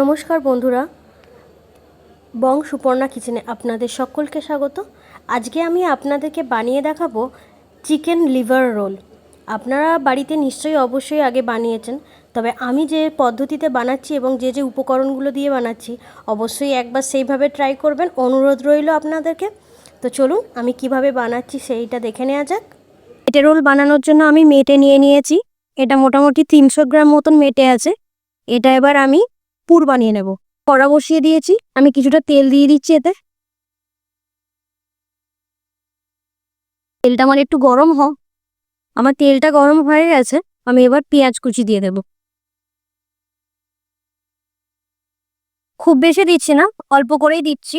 নমস্কার বন্ধুরা। বং সুপর্ণা কিচেনে আপনাদের সকলকে স্বাগত। আজকে আমি আপনাদেরকে বানিয়ে দেখাবো চিকেন লিভার রোল। আপনারা বাড়িতে নিশ্চয়ই অবশ্যই আগে বানিয়েছেন, তবে আমি যে পদ্ধতিতে বানাচ্ছি এবং যে যে উপকরণগুলো দিয়ে বানাচ্ছি, অবশ্যই একবার সেইভাবে ট্রাই করবেন। অনুরোধ রইল আপনাদেরকে। তো চলুন, আমি কীভাবে বানাচ্ছি সেইটা দেখে নেওয়া যাক। মেটে রোল বানানোর জন্য আমি মেটে নিয়ে নিয়েছি। এটা মোটামুটি তিনশো গ্রাম মতন মেটে আছে। এটা এবার আমি পুর বানিয়ে নেব। কড়া বসিয়ে দিয়েছি। আমি কিছুটা তেল দিয়ে দিচ্ছি এতে। তেলটা আমার একটু গরম হোক আমার তেলটা গরম হয়ে গেছে। আমি এবার পেঁয়াজ কুচি দিয়ে দেব। খুব বেশি দিচ্ছি না, অল্প করেই দিচ্ছি।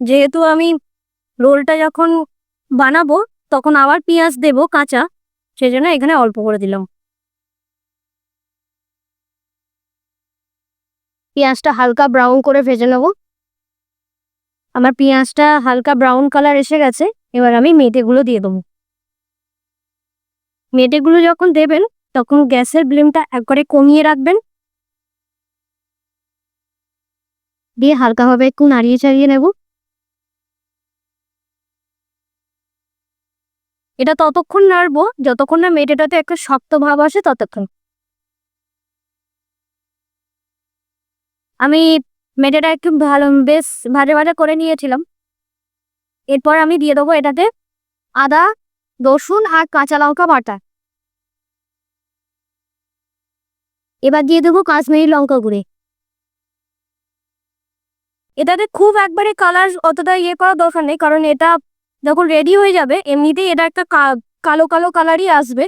যেহেতু আমি রোলটা যখন বানাবো, তখন আবার পেঁয়াজ দেব কাঁচা। সেজন্য এখানে অল্প করে দিলাম। পেঁয়াজটা হালকা ব্রাউন করে ভেজে নেব। আমার পেঁয়াজটা হালকা ব্রাউন কালার এসে গেছে, এবার আমি মেটেগুলো দিয়ে দেবো। মেটেগুলো যখন দেবেন, তখন গ্যাসের ফ্লেমটা একবারে কমিয়ে রাখবেন। দিয়ে হালকাভাবে একটু নাড়িয়ে চাড়িয়ে নেব। এটা ততক্ষণ নাড়বো, যতক্ষণ না মেটেটাতে একটা শক্ত ভাব আসে ততক্ষণ। আমি মেটেটা একটু ভালো, বেশ ভাজা ভাজা করে নিয়েছিলাম। এরপর আমি দিয়ে দেবো এটাতে আদা, রসুন আর কাঁচা লঙ্কা বাটা। এবার দিয়ে দেবো কাশ্মীরি লঙ্কা গুঁড়ে। এটাতে খুব একবারে কালার অতটা ইয়ে করার দরকার নেই, কারণ এটা যখন রেডি হয়ে যাবে, এমনিতেই এটা একটা কালো কালো কালারই আসবে।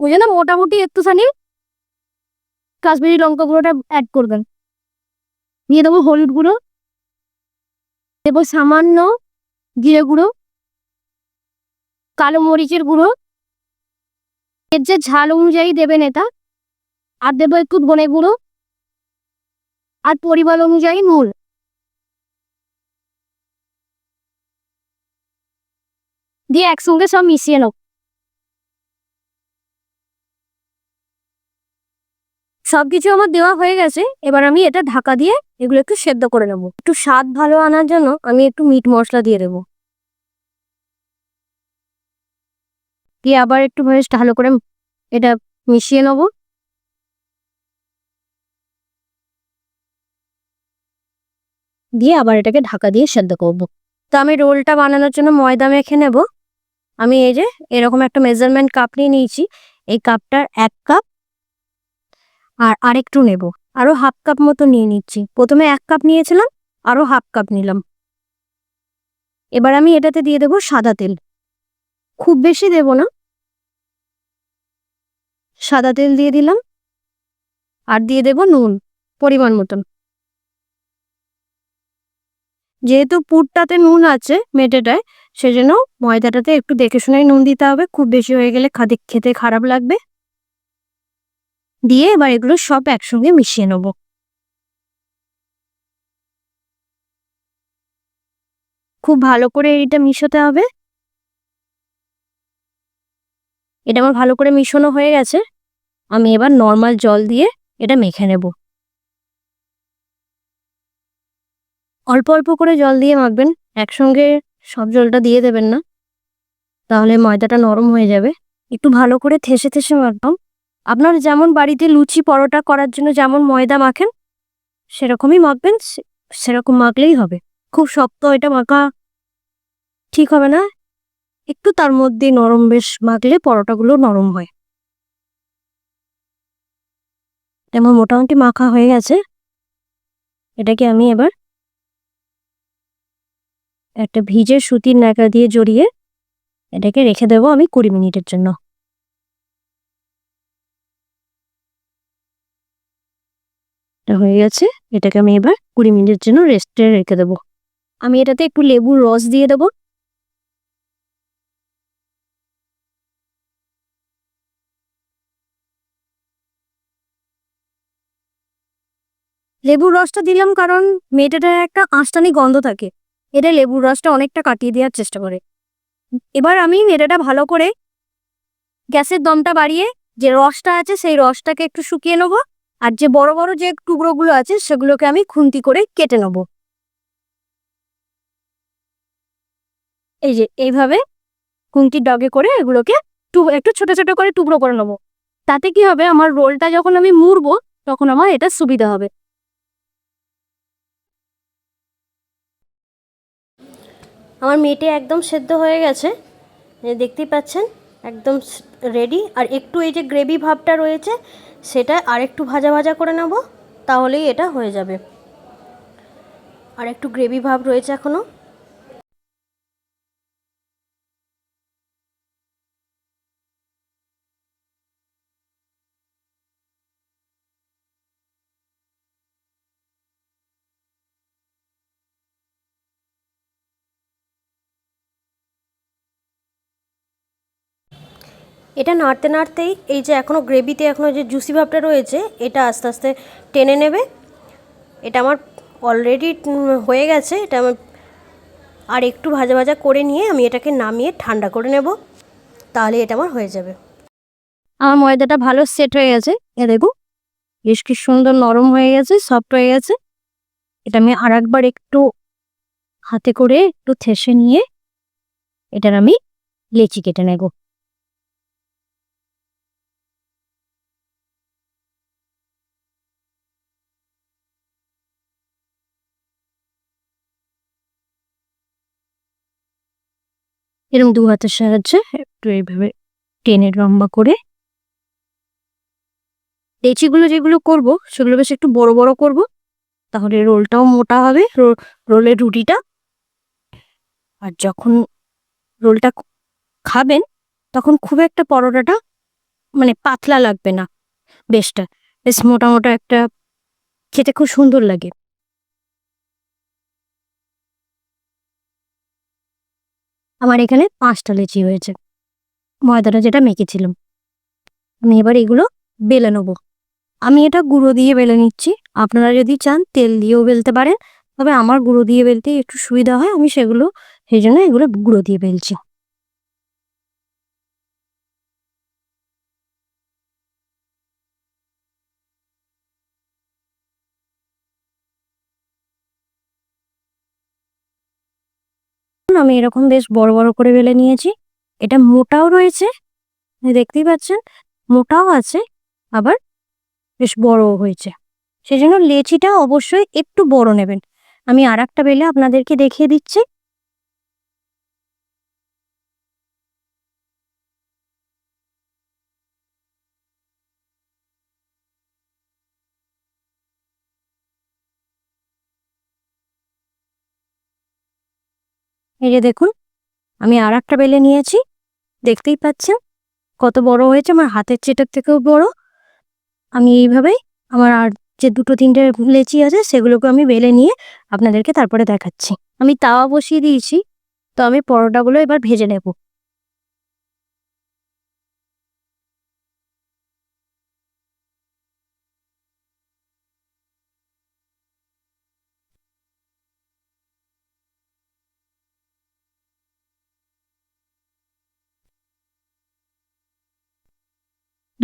ওই জন্য মোটামুটি একটুখানি কাশ্মীরি লঙ্কা গুঁড়োটা অ্যাড করবেন। দিয়ে দেবো হলুদ গুঁড়ো। দেবো সামান্য জিরে গুঁড়ো। কালো মরিচের গুঁড়ো। এর যে ঝাল অনুযায়ী দেবেন এটা। আর দেবো একটু ধনে গুঁড়ো। আর পরিমাণ অনুযায়ী নুন। দিয়ে একসঙ্গে সব মিশিয়ে নেব সবকিছু আমার দেওয়া হয়ে গেছে, এবার আমি এটা ঢাকা দিয়ে এগুলো একটু সেদ্ধ করে নেব। একটু স্বাদ ভালো আনার জন্য আমি একটু মিট মশলা দিয়ে দেবো। দিয়ে আবার একটু বেশ ভালো করে এটা মিশিয়ে নেব। দিয়ে আবার এটাকে ঢাকা দিয়ে সেদ্ধ করব। তো আমি রোলটা বানানোর জন্য ময়দা মেখে নেব। আমি এই যে এরকম একটা মেজারমেন্ট কাপ নিয়ে নিয়েছি। এই কাপটার এক কাপ আর আরেকটু নেব। আরও হাফ কাপ মতো নিয়ে নিচ্ছি। প্রথমে এক কাপ নিয়েছিলাম, আরও হাফ কাপ নিলাম। এবার আমি এটাতে দিয়ে দেব সাদা তেল। খুব বেশি দেব না। সাদা তেল দিয়ে দিলাম। আর দিয়ে দেব নুন, পরিমাণ মতন। যেহেতু পুরটাতে নুন আছে মেটেটায়, সেজন্য ময়দাটাতে একটু দেখে শুনে নুন দিতে হবে। খুব বেশি হয়ে গেলে খাদে খেতে খারাপ লাগবে। দিয়ে এবার এগুলো সব একসঙ্গে মিশিয়ে নেব। খুব ভালো করে এটা মিশোতে হবে। এটা আমার ভালো করে মিশানো হয়ে গেছে। আমি এবার নর্মাল জল দিয়ে এটা মেখে নেব। অল্প অল্প করে জল দিয়ে মাখবেন, একসঙ্গে সব জলটা দিয়ে দেবেন না। তাহলে ময়দাটা নরম হয়ে যাবে। একটু ভালো করে থেসে থেসে মাখলাম। আপনার যেমন বাড়িতে লুচি পরোটা করার জন্য যেমন ময়দা মাখেন, সেরকমই মাখবেন সেরকম মাখলেই হবে। খুব শক্ত এটা মাখা ঠিক হবে না। একটু তার মধ্যে নরম বেশ মাখলে পরোটাগুলো নরম হয়। আমার মোটামুটি মাখা হয়ে গেছে। এটাকে আমি এবার একটা ভিজে সুতির ন্যাকড়া দিয়ে জড়িয়ে এটাকে রেখে দেবো আমি কুড়ি মিনিটের জন্য। এটা হয়ে গেছে। এটাকে আমি এবার কুড়ি মিনিটের জন্য রেস্টে রেখে দেবো। আমি এটাতে একটু লেবুর রস দিয়ে দেবো। লেবুর রসটা দিলাম কারণ মেয়েটাটার একটা আঁশটানি গন্ধ থাকে। এটা লেবুর রসটা অনেকটা কাটিয়ে দেওয়ার চেষ্টা করে। এবার আমি মেয়েটাটা ভালো করে গ্যাসের দমটা বাড়িয়ে যে রসটা আছে সেই রসটাকে একটু শুকিয়ে নেব। আর যে বড় বড় যে টুকরোগুলো আছে সেগুলোকে আমি খুন্তি করে কেটে নেব। এই যে এইভাবে খুন্তির ডগে করে এগুলোকে একটু ছোট ছোট করে টুকরো করে নেব। তাতে কি হবে? আমার রোলটা যখন আমি মুড়বো, তখন আমার এটা সুবিধা হবে। আমার মেটে একদম সেদ্ধ হয়ে গেছে। দেখতেই পাচ্ছেন? একদম রেডি আর একটু এই যে গ্রেভি ভাবটা রয়েছে, সেটা আর একটু ভাজা ভাজা করে নেব, তাহলেই এটা হয়ে যাবে। আর একটু গ্রেভি ভাব রয়েছে এখনও এটা নাড়তে নাড়তেই এই যে এখনও গ্রেভিতে এখনও যে জুসি ভাবটা রয়েছে, এটা আস্তে আস্তে টেনে নেবে। এটা আমার অলরেডি হয়ে গেছে। এটা আমার আর একটু ভাজা ভাজা করে নিয়ে আমি এটাকে নামিয়ে ঠান্ডা করে নেব। তাহলে এটা আমার হয়ে যাবে। আমার ময়দাটা ভালো সেট হয়ে গেছে। এ দেখুন বেশ কি সুন্দর নরম হয়ে গেছে সফট হয়ে গেছে। এটা আমি আর একবার একটু হাতে করে একটু থেসে নিয়ে এটার আমি লেচি কেটে নেব। এরকম দু হাতের সাহায্যে একটু এইভাবে টেনে লম্বা করে লেচিগুলো যেগুলো করব, সেগুলো বেশ একটু বড় বড় করব। তাহলে রোলটাও মোটা হবে রোলের রুটিটা। আর যখন রোলটা খাবেন, তখন খুব একটা পরোটাটা মানে পাতলা লাগবে না, বেশটা। বেশ মোটা মোটা একটা, খেতে খুব সুন্দর লাগে। আমার এখানে পাঁচটা লেচি হয়েছে। ময়দাটা যেটা মেখেছিলাম। আমি এবার এগুলো বেলে নেব। আমি এটা গুঁড়ো দিয়ে বেলে নিচ্ছি। আপনারা যদি চান তেল দিয়েও বেলতে পারেন। তবে আমার গুঁড়ো দিয়ে বেলতে একটু সুবিধা হয়। আমি সেগুলো, সেই জন্য এগুলো গুঁড়ো দিয়ে বেলছি। আমি এরকম বেশ বড় বড় করে বেলে নিয়েছি। এটা মোটাও রয়েছে দেখতেই পাচ্ছেন, মোটাও আছে, আবার বেশ বড়ও হয়েছে। সেই জন্য লেচিটা অবশ্যই একটু বড় নেবেন। আমি আর একটা বেলে আপনাদেরকে দেখিয়ে দিচ্ছি। এই যে দেখুন, আমি আর একটা বেলে নিয়েছি। দেখতেই পাচ্ছেন কত বড় হয়েছে, আমার হাতের চেটার থেকেও বড়। আমি এইভাবেই আমার আর যে দুটো তিনটে লেচি আছে, সেগুলোকে আমি বেলে নিয়ে আপনাদেরকে তারপরে দেখাচ্ছি। আমি তাওয়া বসিয়ে দিয়েছি, তো আমি পরোটাগুলো এবার ভেজে নেব।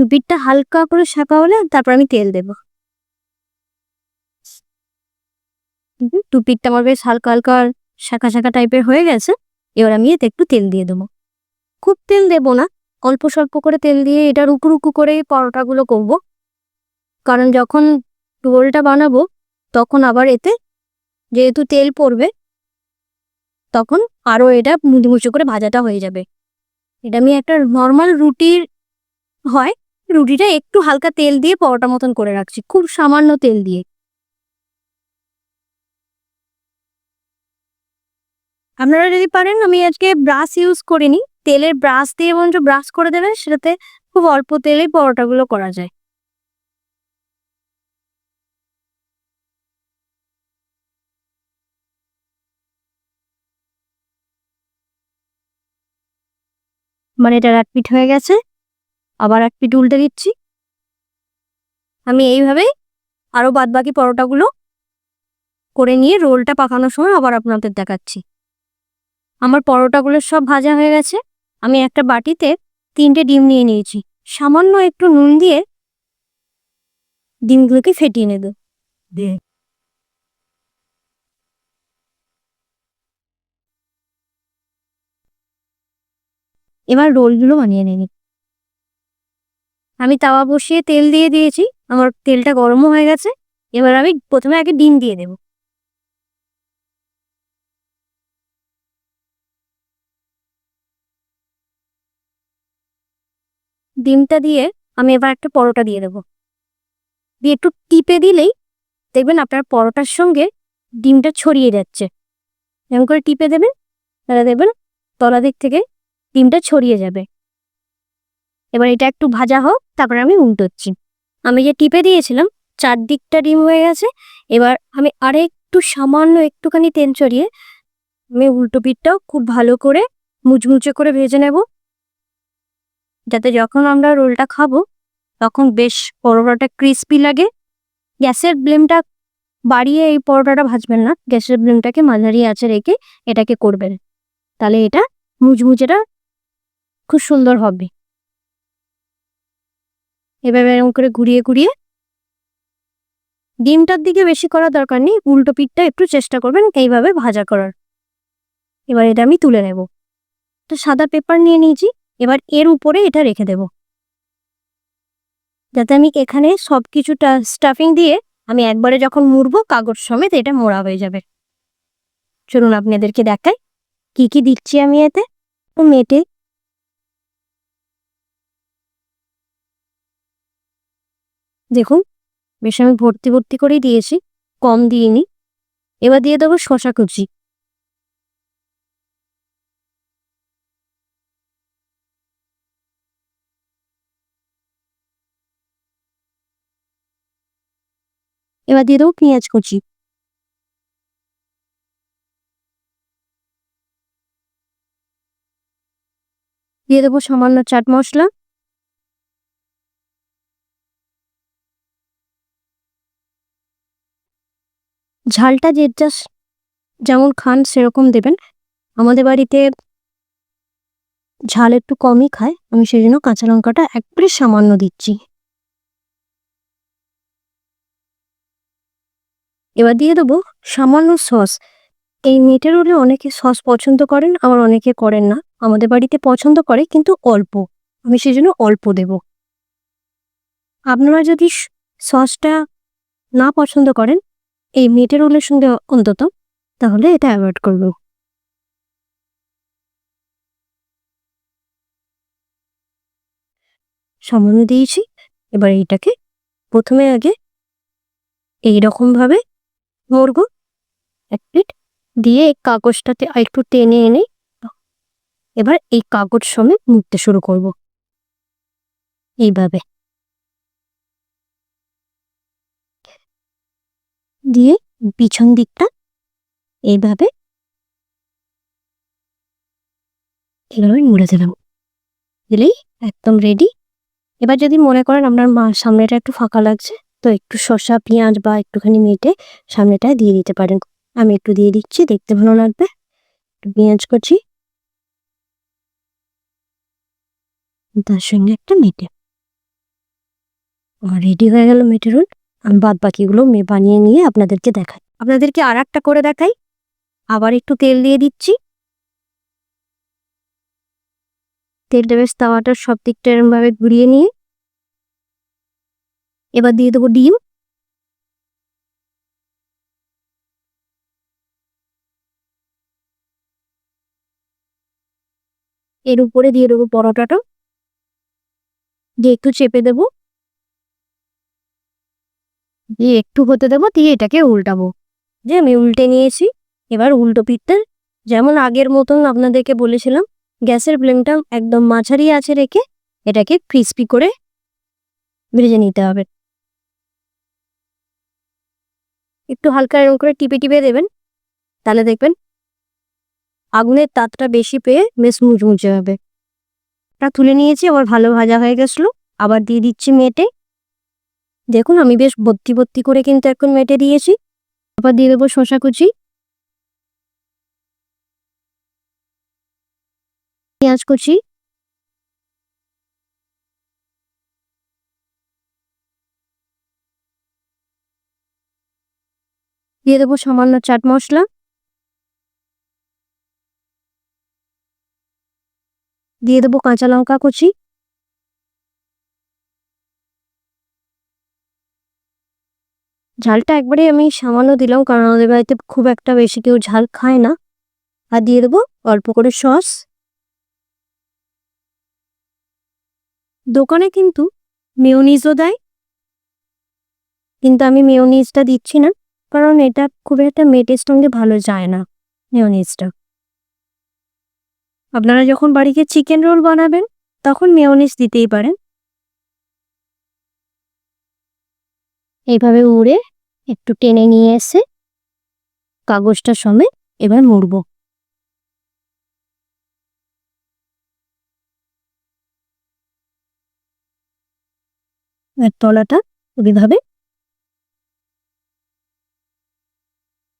দু হালকা করে শাঁকা হলে তারপর আমি তেল দেব। দু আমার বেশ হালকা হালকা শাঁকা শাঁকা টাইপের হয়ে গেছে, এবার আমি এতে একটু তেল দিয়ে দেবো। খুব তেল দেব না, অল্প স্বল্প করে তেল দিয়ে এটা রুকু রুকু করে পরোটাগুলো করব। কারণ যখন রোলটা বানাবো, তখন আবার এতে যেহেতু তেল পড়বে, তখন আরও এটা মুচমুচু করে ভাজাটা হয়ে যাবে। এটা আমি একটা নর্মাল রুটির হয় রুটিটা একটু হালকা তেল দিয়ে পরোটা মতন করে রাখছি, খুব সামান্য তেল দিয়ে। আপনারা যদি পারেন, আমি আজকে ব্রাশ ইউজ করিনি। তেলের ব্রাশ দিয়ে বরঞ্চ ব্রাশ করে দেবেন, সেটাতে খুব অল্প তেলেই পরোটাগুলো করা যায়। মানে এটা এক পিঠ হয়ে গেছে। আবার এক পিঠ উল্টে দিচ্ছি। আমি এইভাবেই আরও বাদ বাকি পরোটাগুলো করে নিয়ে রোলটা পাকানোর সময় আবার আপনাদের দেখাচ্ছি। আমার পরোটাগুলো সব ভাজা হয়ে গেছে। আমি একটা বাটিতে তিনটে ডিম নিয়ে নিয়েছি। সামান্য একটু নুন দিয়ে ডিমগুলোকে ফেটিয়ে নেব। এবার রোলগুলো বানিয়ে নিই। আমি তাওয়া বসিয়ে তেল দিয়ে দিয়েছি, আমার তেলটা গরমও হয়ে গেছে, এবার আমি প্রথমে আগে ডিম দিয়ে দেব। ডিমটা দিয়ে আমি এবার একটা পরোটা দিয়ে দেবো। দিয়ে একটু টিপে দিলেই দেখবেন আপনার পরোটার সঙ্গে ডিমটা ছড়িয়ে যাচ্ছে। এমন করে টিপে দেবেন, তাহলে দেখবেন তলা দিক থেকে ডিমটা ছড়িয়ে যাবে। এবার এটা একটু ভাজা হোক, তারপরে আমি উল্টোচ্ছি। আমি যে টিপে দিয়েছিলাম, চারদিকটা ডিম হয়ে গেছে, এবার আমি আরেকটু সামান্য একটুখানি তেল চড়িয়ে আমি উল্টো পিঠটাও খুব ভালো করে মুচমুচে করে ভেজে নেব। যাতে যখন আমরা রোলটা খাব, তখন বেশ পরোটাটা ক্রিস্পি লাগে। গ্যাসের ফ্লেমটা বাড়িয়ে এই পরোটাটা ভাজবেন না, গ্যাসের ফ্লেমটাকে মাঝারি আঁচে রেখে এটাকে করবেন। তাহলে এটা মুচমুচেটা খুব সুন্দর হবে। এভাবে এরকম করে ঘুরিয়ে ঘুরিয়ে ডিমটার দিকে বেশি করা দরকার নেই, উল্টো পিঠটা একটু চেষ্টা করবেন এইভাবে ভাজা করার। এবার এটা আমি তুলে নেব। তো সাদা পেপার নিয়ে নিয়েছি, এবার এর উপরে এটা রেখে দেব। যাতে আমি এখানে সব কিছুটা স্টাফিং দিয়ে আমি একবারে যখন মুড়বো, কাগজ সমেত এটা মোড়া হয়ে যাবে। চলুন আপনাদেরকে দেখাই, কি কি দিচ্ছি আমি এতে। তো মেটে দেখুন, বেশ আমি ভর্তি ভর্তি করেই দিয়েছি, কম দিইনি। এবার দিয়ে দেবো শশা কুচি। এবার দিয়ে দেবো পেঁয়াজ কুচি। দিয়ে দেবো সামান্য চাট মশলা। ঝালটা যে যা যেমন খান সেরকম দেবেন। আমাদের বাড়িতে ঝাল একটু কমই খায়, আমি সেই জন্য কাঁচা লঙ্কাটা একবারে সামান্য দিচ্ছি। এবার দিয়ে দেবো সামান্য সস। এই মেটের রোলে অনেকে সস পছন্দ করেন, আবার অনেকে করেন না। আমাদের বাড়িতে পছন্দ করে, কিন্তু অল্প। আমি সেই জন্য অল্প দেব। আপনারা যদি সসটা না পছন্দ করেন এই রোলের সঙ্গে অন্তত তাহলে এটা অ্যাভয়েড করব। সামান্য দিয়েছি, এবার এইটাকে প্রথমে আগে এই রকম ভাবে মরব এক প্লেট দিয়ে এই কাগজটাতে একটু টেনে এনে এবার এই কাগজ সমেত মুখতে শুরু করব। এইভাবে। দিয়ে পিছন দিকটা এইভাবে এভাবে মুড়ে দিলাম। দিলেই একদম রেডি এবার যদি মনে করেন আপনার মা সামনেটা একটু ফাঁকা লাগছে, তো একটু শসা, পেঁয়াজ বা একটুখানি মেটে সামনেটায় দিয়ে দিতে পারেন। আমি একটু দিয়ে দিচ্ছি, দেখতে ভালো লাগবে। একটু পেঁয়াজ করছি তার সঙ্গে একটা মেটে। রেডি হয়ে গেল মেটে রোল আমি বাদ বাকিগুলো বানিয়ে নিয়ে আপনাদেরকে দেখাই। আপনাদেরকে আর একটা করে দেখাই। আবার একটু তেল দিয়ে দিচ্ছি। তেলটা বেশ তাওয়াটার সব দিকটা এরমভাবে ঘুরিয়ে নিয়ে। এবার দিয়ে দেবো ডিম। এর উপরে দিয়ে দেবো পরোটাটা। দিয়ে একটু চেপে দেবো। দিয়ে একটু হতে দেবো, দিয়ে এটাকে উল্টাবো। যে আমি উল্টে নিয়েছি, এবার উল্টো পিঠটা, যেমন আগের মতন আপনাদেরকে বলেছিলাম, গ্যাসের ফ্লেমটা একদম মাঝারি আছে রেখে এটাকে ক্রিস্পি করে ভেজে নিতে হবে। একটু হালকা এরকম করে টিপে টিপে দেবেন, তাহলে দেখবেন আগুনের তাপটা বেশি পেয়ে বেশ মুচমুচে হবে। তা তুলে নিয়েছি আবার ভালো ভাজা হয়ে গেছিল, আবার দিয়ে দিচ্ছি মেটে। দেখুন, আমি বেশ ভর্তি ভর্তি করে কিন্তু এখন মেটে দিয়েছি। আবার দিয়ে দেবো শশা কুচি। পেঁয়াজ কুচি। দিয়ে দেবো সামান্য চাট মশলা। দিয়ে দেবো কাঁচা লঙ্কা কুচি। ঝালটা একবারে আমি সামান্য দিলাম, কারণ আমাদের বাড়িতে খুব একটা বেশি কেউ ঝাল খায় না। আর দিয়ে দেবো অল্প করে সস। দোকানে কিন্তু মেয়োনিজও দেয়। কিন্তু আমি মেয়োনিজটা দিচ্ছি না, কারণ এটা খুব একটা মেটের সঙ্গে ভালো যায় না, মেয়োনিজটা। আপনারা যখন বাড়িতে চিকেন রোল বানাবেন, তখন মেয়োনিজ দিতেই পারেন। এইভাবে উড়ে একটু টেনে নিয়ে এসে কাগজটা সমেত এবার মুড়ব। তলাটা ওইভাবে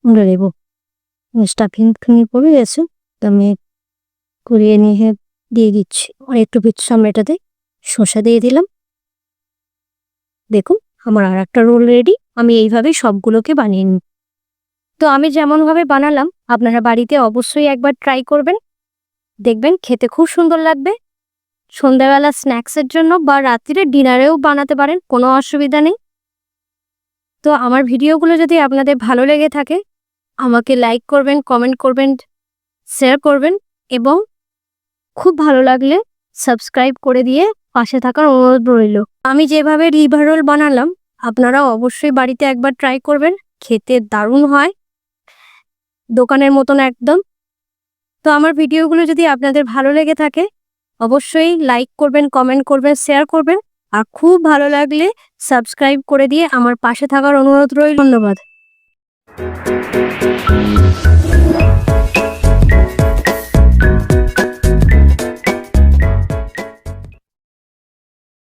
মুড়ে দেবো স্টাফিং ফিং পড়ে গেছে, তো আমি করিয়ে নিয়ে দিয়ে দিচ্ছি। আর একটু সামনেটাতে শসা দিয়ে দিলাম। দেখুন, আমার আর একটা রোল রেডি। আমি এইভাবেই সবগুলোকে বানিয়ে নিই। তো আমি যেমনভাবে বানালাম, আপনারা বাড়িতে অবশ্যই একবার ট্রাই করবেন। দেখবেন খেতে খুব সুন্দর লাগবে। সন্ধ্যাবেলা স্ন্যাক্সের জন্য বা রাত্রিরে ডিনারেও বানাতে পারেন, কোনো অসুবিধা নেই। তো আমার ভিডিওগুলো যদি আপনাদের ভালো লেগে থাকে, আমাকে লাইক করবেন কমেন্ট করবেন শেয়ার করবেন এবং খুব ভালো লাগলে সাবস্ক্রাইব করে দিয়ে পাশে থাকার অনুরোধ রইল। আমি যেভাবে লিভার রোল বানালাম আপনারা অবশ্যই বাড়িতে একবার ট্রাই করবেন, খেতে দারুণ হয়, দোকানের মতন একদম। তো আমার ভিডিওগুলো যদি আপনাদের ভালো লেগে থাকে, অবশ্যই লাইক করবেন কমেন্ট করবেন শেয়ার করবেন। আর খুব ভালো লাগলে সাবস্ক্রাইব করে দিয়ে আমার পাশে থাকার অনুরোধ রইল। ধন্যবাদ।